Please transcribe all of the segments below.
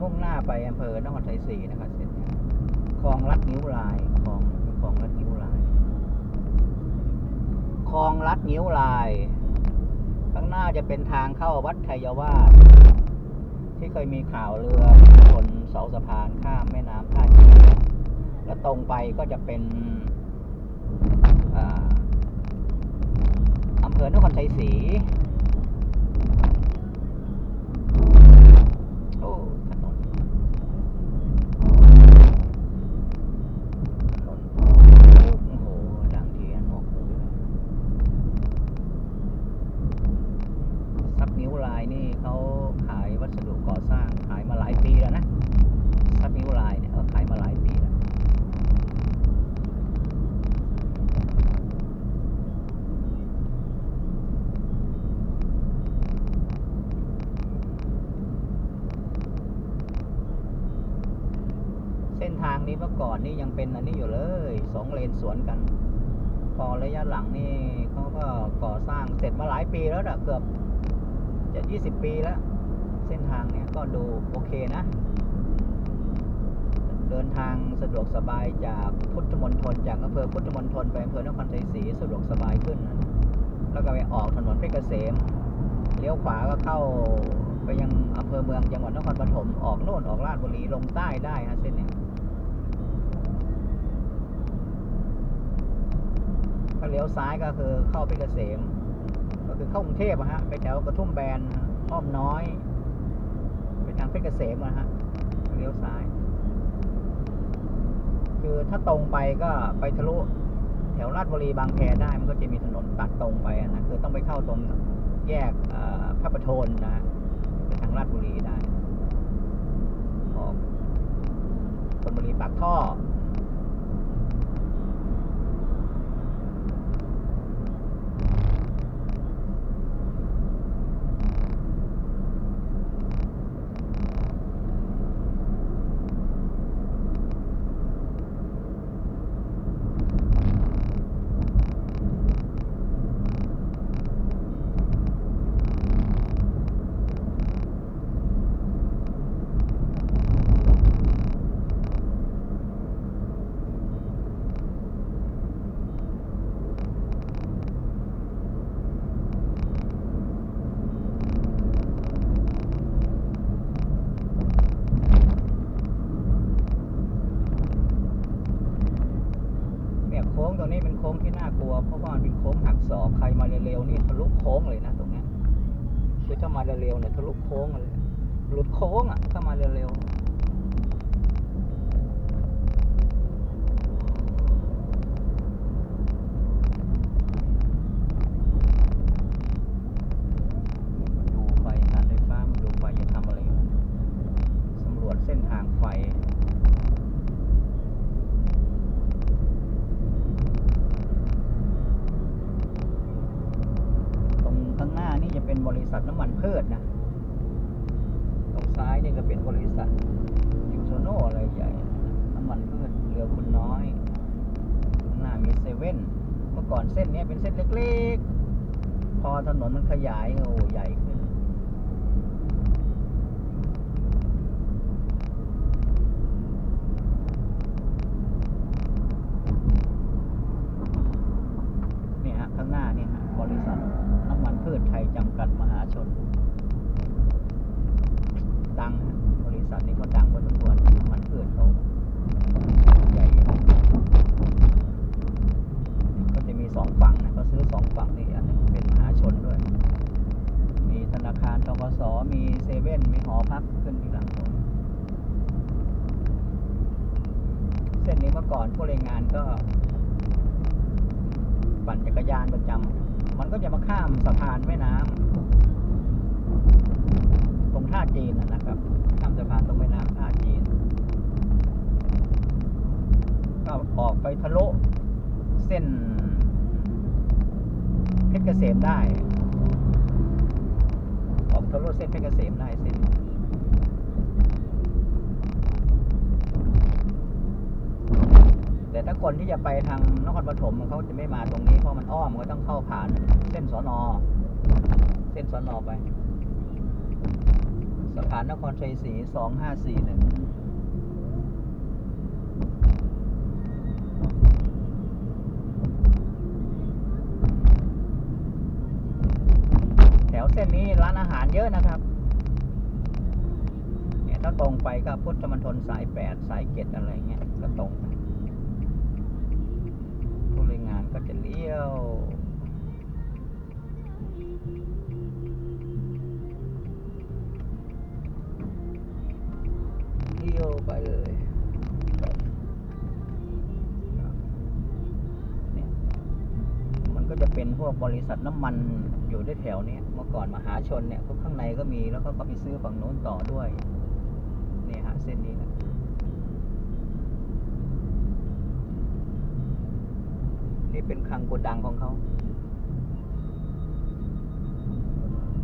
ส้นทางมุ่งหน้าไปอำเภอนครชัยศรีนะครับเส้นทางคลองลัดนิ้วลายคลองคลองลัดนิ้วลายคลองลัดนิ้วลาย ข้างหน้าจะเป็นทางเข้าวัดไทยวาสที่เคยมีข่าวเรือบนเสาสะพานข้ามแม่น้ำท่าจีนแล้วตรงไปก็จะเป็นออำเภอนครชัยศรีโอ้ถนนถนนโอ้โหดังเทียนหนวกหูเลย ซับ นิ้วลายนี่เขาขายวัสดุก่อสร้างขายมาหลายปีแล้วนะซับนิ้วลายเนี่ยเขาขายมาหลายปีแล้วเส้นทางนี้เมื่อก่อนนี่ยังเป็นอันนี้อยู่เลยสองเลนสวนกัน พอระยะหลังนี่เขาก็ก่อสร้างเสร็จมาหลายปีแล้วนะเกือบ จะยี่สิบปีแล้ว เส้นทางเนี่ยก็ดูโอเคนะ เดินทางสะดวกสบายจากพุทธมณฑลจากอำเภอพุทธมณฑลไปอำเภอนครชัยศรีสะดวกสบายขึ้นนะแล้วก็ไปออกถนนเพชรเกษมเลี้ยวขวาก็เข้าไปยังอำเภอเมืองจังหวัดนครปฐมออกโน่นออกราชบุรีลงใต้ได้นะเส้นนี้ถ้าเลี้ยวซ้ายก็คือเข้าเพชรเกษม คือเข้ากรุงเทพอะฮะ ไปแถวกระทุ่มแบนอ้อมน้อย ไปทางเพชรเกษมอะฮะเลี้ยวซ้าย คือถ้าตรงไปก็ไปทะลุแถวราชบุรีบางแคได้มันก็จะมีถนนตัดตรงไปนะคือต้องไปเข้าตรงแยกพระประโทนนะฮะไปทางราชบุรีได้ออกธนบุรีปากท่อ เนี่ยโค้งตรงนี้เป็นโค้งที่น่ากลัวเพราะว่ามันเป็นโค้งหักศอกใครมาเร็วๆนี่ทะลุโค้งเลยนะตรงเนี้ยคือถ้ามาเร็วๆเนี่ยทะลุโค้งเลยหลุดโค้งอะถ้ามาเร็วๆดูไฟการไฟฟ้ามาดูไฟจะทำอะไรอยู่สำรวจเส้นทางไฟ ตรงข้างหน้านี่จะเป็นบริษัทน้ำมันพืชนะ ตรงซ้ายนี่ก็เป็นบริษัทยูโซโนอะไรใหญ่ น้ำมันพืชเรือคุณน้อย ข้างหน้ามี เว่นเมื่อก่อนเส้นนี้เป็นเส้นเล็กๆ พอถนนมันขยายโอ้ใหญ่ขึ้น เนี่ยฮะข้างหน้านี่ฮะบริษัทน้ำมันพืชไทยจำกัดมหาชน ดังฮะบริษัทนี้ก็ดังพอสมควรน้ำมันพืชเขาใหญ่ก็จะมีสอง ฝั่งนะเขาซื้อสองฝั่งนี่อันหนึงเป็นมหาชนด้วย มีธนาคารทกสมีเซเว่นมีหอพักขึ้นที่หลังตรงนี้เส้นนี้เมื่อก่อนผู้แรงงานก็ ปั่นจักรยานประจำมันก็จะมาข้ามสะพานแม่น้ำตรงท่าจีนนะนะครับ ข้ามสะพานตรงแม่น้ำท่าจีนก็ออกไปทะลุเส้นเพชรเก ษมได้ ออกทะลุเส้นเพชรเกษมได้เส้นแต่ถ้าคนที่จะไปทางนครปฐมเขาจะไม่มาตรงนี้เพราะมันอ้อมก็ต้องเข้าผ่านเส้นสอนอเส้นสอนอไป สะพานนครชัยศรีสองห้าสี่หนึ่งแถวเส้นนี้ร้านอาหารเยอะนะครับ เนี่ยถ้าตรงไปก็พุทธมณฑลสายแปดสายเจ็ดอะไรเงี้ยก็ตรงไปผู้รายงานก็จะเลี้ยว พวกบริษัทน้ำมันอยู่ด้วยแถวเนี้ยเมื่อก่อนมหาชนเนี่ยก็ข้างในก็มีแล้วก็ก็ไปซื้อฝั่งโน้นต่อด้วยเนี่ยฮะเส้นนี้นะนี่เป็นคลังโกดังของเขา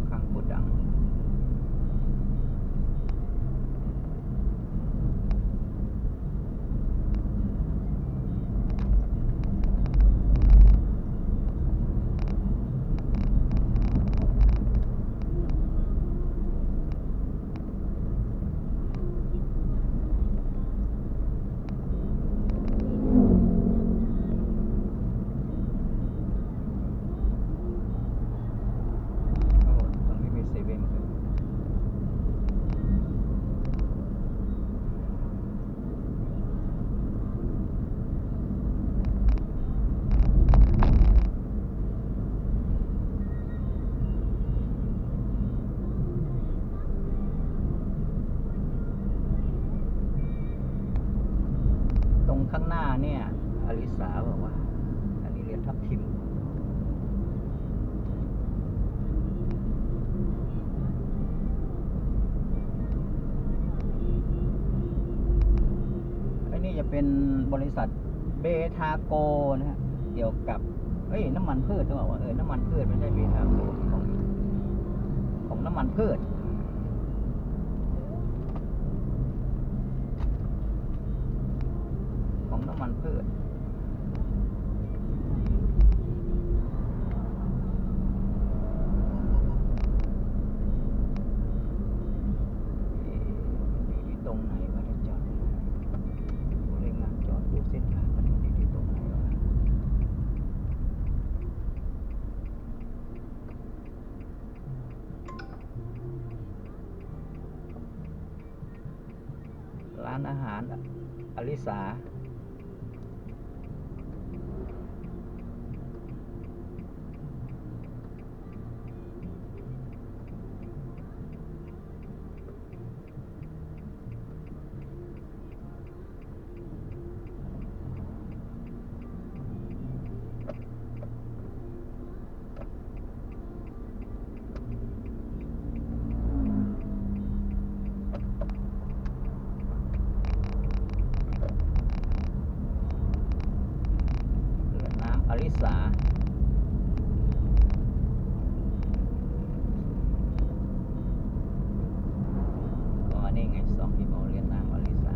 คลังโกดัง โอ้ตรงนี้มีเซเว่นด้วยตรงข้างหน้า เนี่ยอลิสาบอกว่า อันนี้เรียนทับทิมไอ้นี่จะเป็นบริษัทเบทาโกนะฮะ เกี่ยวกับ เอ้ย น้ำมันพืชหรือเปล่าเออ น้ำมันพืชไม่ใช่เบทาโกของของน้ำมันพืช ของ น้ำมันพืชเอ๊ะอยู่ที่ตรงไหนวะเนี่ยจอดผู้รายงานจอดดูเส้นทางมันอยู่ที่ตรงไหนวร้านอาหารอลิสา เรือน้ำอลิสา อ๋อ นี่ไงสองที่บอกเรียนน้ำอลิสา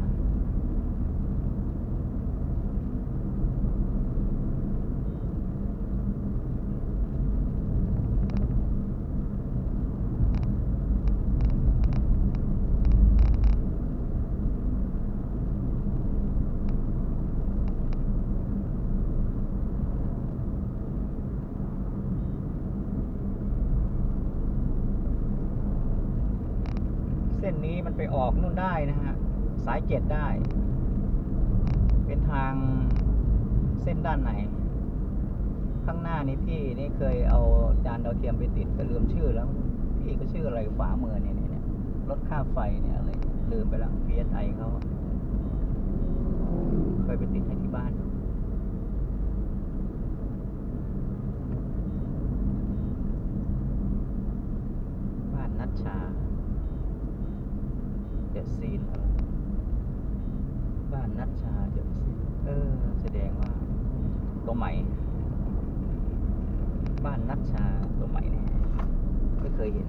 เส้ นี้มันไปออกนู่นได้นะฮะ สายเจ็ดได้ เป็นทางเส้นด้านในข้างหน้านี้พี่นี่เคยเอาจานดาวเทียมไปติดก็ลืมชื่อแล้ว พี่ก็ชื่ออะไรฝามือเนี่ยเนี่ยเนี่ยลดค่าไฟเนี่ยอะไรลืมไปแล้ว PSI เขาเคยไปติดให้ที่บ้านอยู่บ้านนัชชา เดซีนอะไรบ้านนัชชาเดอะซีนเออ แสดงว่าตัวใหม่ บ้านนัชชาตัวใหม่เนี่ยไม่เคยเห็น